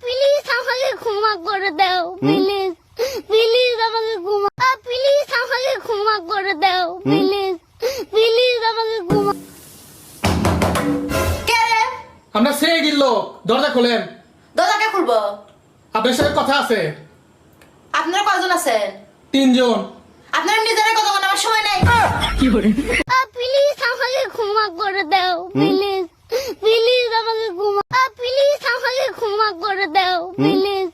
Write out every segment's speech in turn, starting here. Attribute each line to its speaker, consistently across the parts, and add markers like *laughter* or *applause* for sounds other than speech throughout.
Speaker 1: Please আমাকে ক্ষমা করে দাও প্লিজ প্লিজ আমাকে ক্ষমা প্লিজ আমাকে ক্ষমা করে দাও প্লিজ প্লিজ আমাকে ক্ষমা
Speaker 2: কে
Speaker 3: আমরা সে গিল দরজা খোলেন।
Speaker 2: দরজাকে খুলবো?
Speaker 3: আপনার সাথে কথা আছে।
Speaker 2: আপনারা কয়জন আছেন?
Speaker 3: তিনজন।
Speaker 2: আপনারা নিজেরা কথা বলার সময় নাই।
Speaker 1: প্লিজ আমাকে ক্ষমা করে দাও প্লিজ প্লিজ আমাকে ক্ষমা প্লিজ আমাকে ক্ষমা করে দাও প্লিজ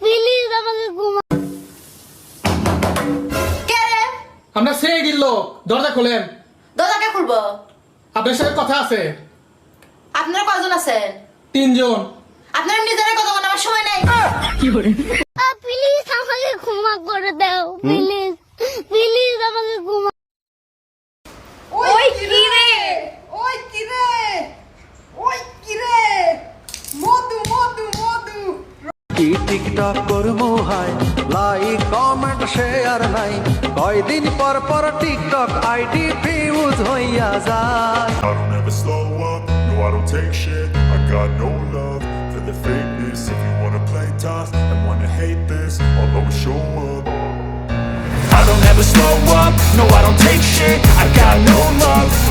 Speaker 1: প্লিজ আমাকে ক্ষমা
Speaker 2: কে? রে
Speaker 3: আমরা সে গিল দরজা খোলেন।
Speaker 2: দরজাকে খুলবো?
Speaker 3: আপনার সাথে কথা আছে।
Speaker 2: আপনারা কয়জন আছেন?
Speaker 3: তিনজন।
Speaker 2: আপনারা নিজেরা কথা বলার সময় নাই।
Speaker 1: প্লিজ আমাকে ক্ষমা করে দাও প্লিজ
Speaker 4: কমেন্ট শেয়ার নাই কয়দিন পর পর টিকটক আইডি ফিউজ হইয়া যায়
Speaker 5: I don't ever slow up, no I don't take shit I got no love for the fakeness If you wanna play tough and wanna hate this I'll always show up I don't ever slow up, no I don't take shit I got no love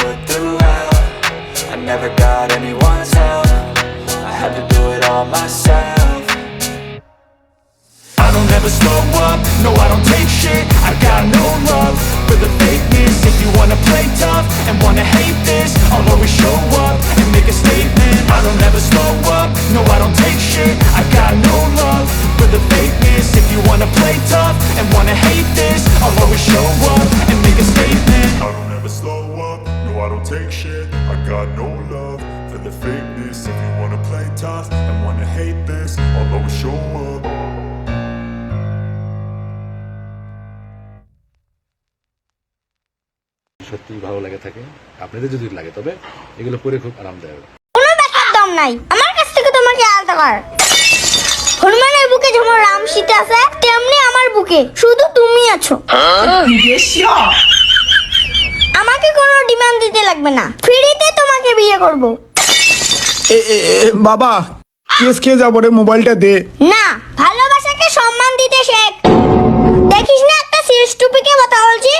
Speaker 5: don't take shit. I got no love for the fakeness. If you wanna play tough and wanna hate this I'll always show up.
Speaker 6: সত্যি ভালো লাগে থাকে। আপনাদের যদি লাগে তবে এগুলো পরে খুব আরামদায়ক।
Speaker 1: কোনো ব্যাপার দম নাই। আমার কাছ থেকে তোমাকে আলাদা কর। হনুমানের বুকে যেমন রাম সীতা আছে তেমনি আমার বুকে। শুধু তুমি আছো। আমাকে কোনো ডিমান্ড দিতে লাগবে না। ফ্রিতে তোমাকে বিয়ে করব।
Speaker 7: এ এ, এ, বাবা কেস খেয়ে যাব রে মোবাইলটা দে।
Speaker 1: না ভালোবাসাকে সম্মান দিতে শেখ। দেখিস না একটা সিরিয়াস টপিকে কথা বলছি?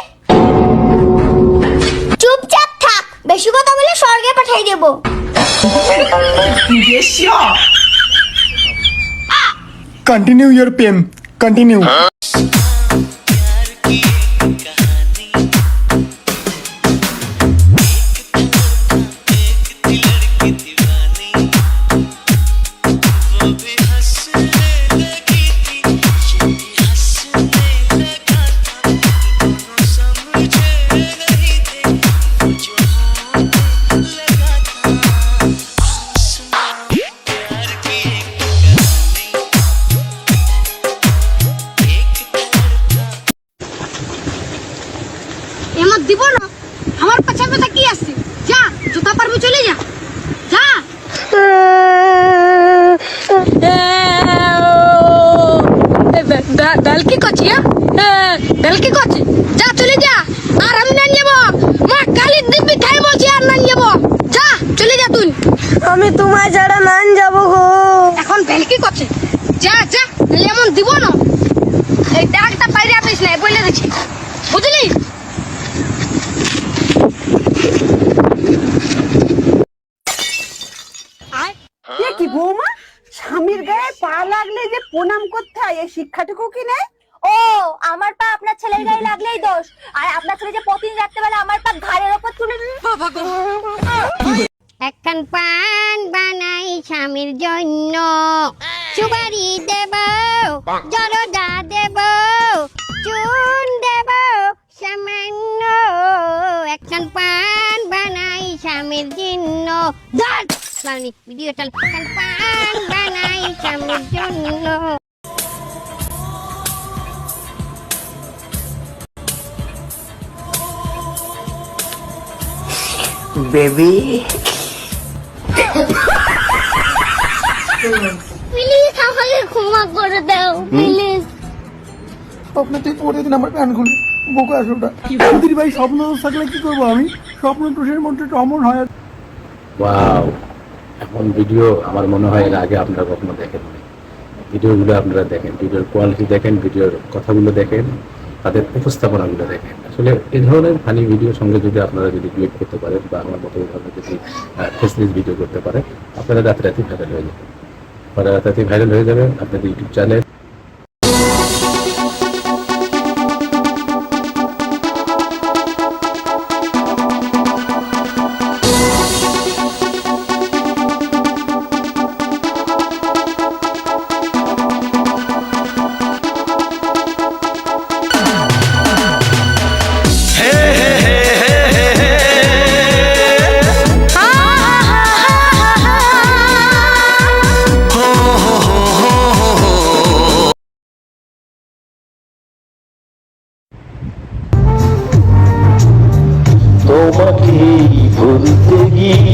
Speaker 1: চুপচাপ থাক বেশি কথা বলে স্বর্গে পাঠাই দেব।
Speaker 7: কন্টিনিউ ইউর প্রেম কন্টিনিউ
Speaker 8: বেল কি করছি বেল কি করছি। যা চলে যা। আর আমি না যাব মা কালি দিব্যি খাই বলছি আর না যাব যা চলে যা তুই।
Speaker 9: আমি তোমার ছাড়া নান যাব গো।
Speaker 8: এখন বেল কি করছে যা যা নাহলে এমন দিব না এই ডাকটা বাইরে আসিস না বলে দিচ্ছি বুঝলি
Speaker 10: এ কি বৌমা স্বামীর গায়ে পা লাগলে যে হয় এই শিক্ষাটুকু কি নেই?
Speaker 9: ও আমার পা আপনার ছেলের গায়ে লাগলেই দোষ। আর আপনার ছেলে যে প্রতিদিন রাত্রেবেলা আমার পা ঘাড়ের ওপর তুলে একখান পান বানাই স্বামীর জন্য। সুপারি দেব জলদা দেব চুন দেব সামান্য। একখান পান বানাই স্বামীর জন্য। ভিডিও চাল একখান পান বানাই স্বামীর জন্য।
Speaker 7: বেবি।
Speaker 9: প্লিজ আমাকে ক্ষমা করে দাও প্লিজ
Speaker 7: স্বপ্নে তুই আমার প্যান খুলে বোকা আসোটা দিদি ভাই স্বপ্ন থাকলে কি করব আমি? স্বপ্ন মধ্যে অমর হয়।
Speaker 6: ওয়াও এখন ভিডিও আমার মনে হয় এর আগে আপনারা কখনো দেখেন ভিডিওগুলো আপনারা দেখেন ভিডিওর কোয়ালিটি দেখেন ভিডিওর কথাগুলো দেখেন। তাদের উপস্থাপনাগুলো দেখেন। আসলে এ ধরনের ফানি ভিডিও সঙ্গে যদি আপনারা যদি ডুয়েট করতে পারেন বা আমার মতো ধরনের যদি ফেসলিস ভিডিও করতে পারেন, আপনারা রাতারাতি ভাইরাল হয়ে যাবেন। আপনারা রাতারাতি ভাইরাল হয়ে যাবেন, আপনাদের ইউটিউব চ্যানেল
Speaker 4: Yeah. *laughs*